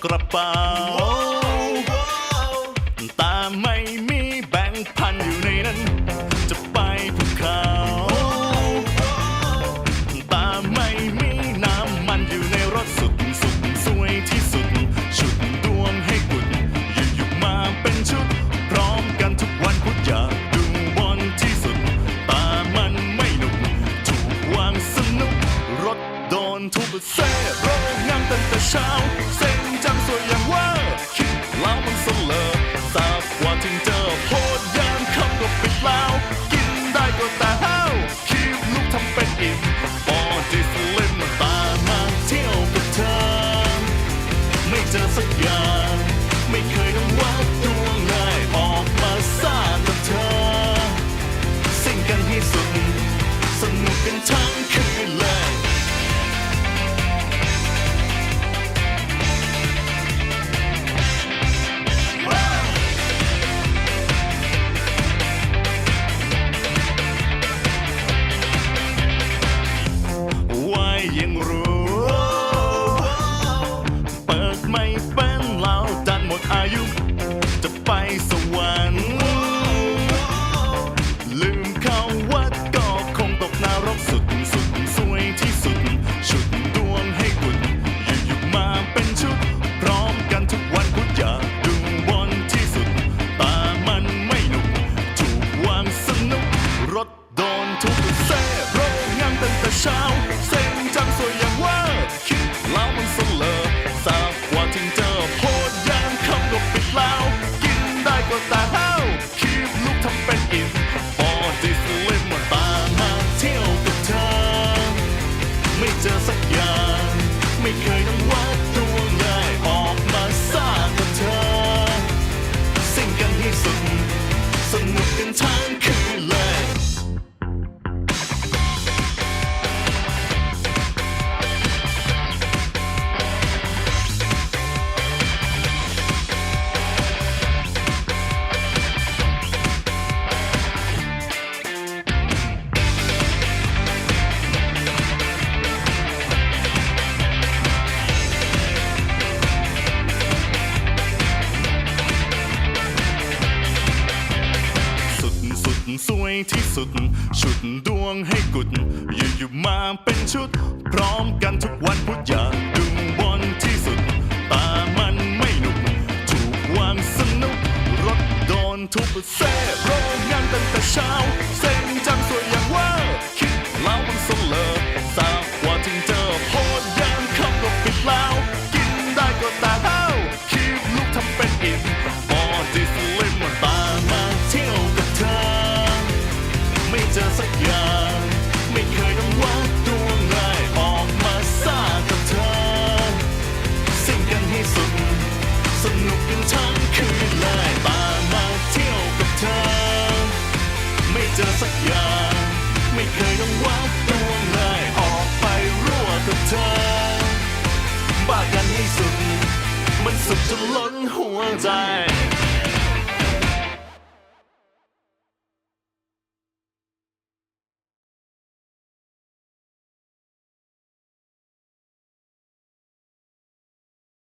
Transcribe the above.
เปล่าแต่ไม่ เซ่โรงงานตั้งแต่เช้าเส้นจังสวยอย่างว่าคิดแล้วมันเสลอทราบว่าถึงเจอโพดยามคำก็ปิดแล้ว กินได้ก็แต่ห้าวคีบลูกทำเป็นอิ่มปอดิสลิมตามมาเที่ยวกับเธอ ไม่เจอสักอย่าง ไม่เคยต้องวัดดวงเลยออกมาซ่ากับเธอ สิ่งกันให้สุดสนุกกันทั้งคืนเลย สุด ชุดดวงให้กุด อยู่ๆมาเป็นชุด พร้อมกันทุกวันพุธอยากดึงบอลที่สุด ตามันไม่หนุก ถูกวางสนุก รถโดนทุบเซ่โรงงานตั้งแต่เช้าเส้นจังสวย เจอสักอย่าง ไม่เคยต้องวัดดวงเลยออกไปรั่วกับเธอ บ้ากันให้สุด มันสุดจนล้นหัวใจ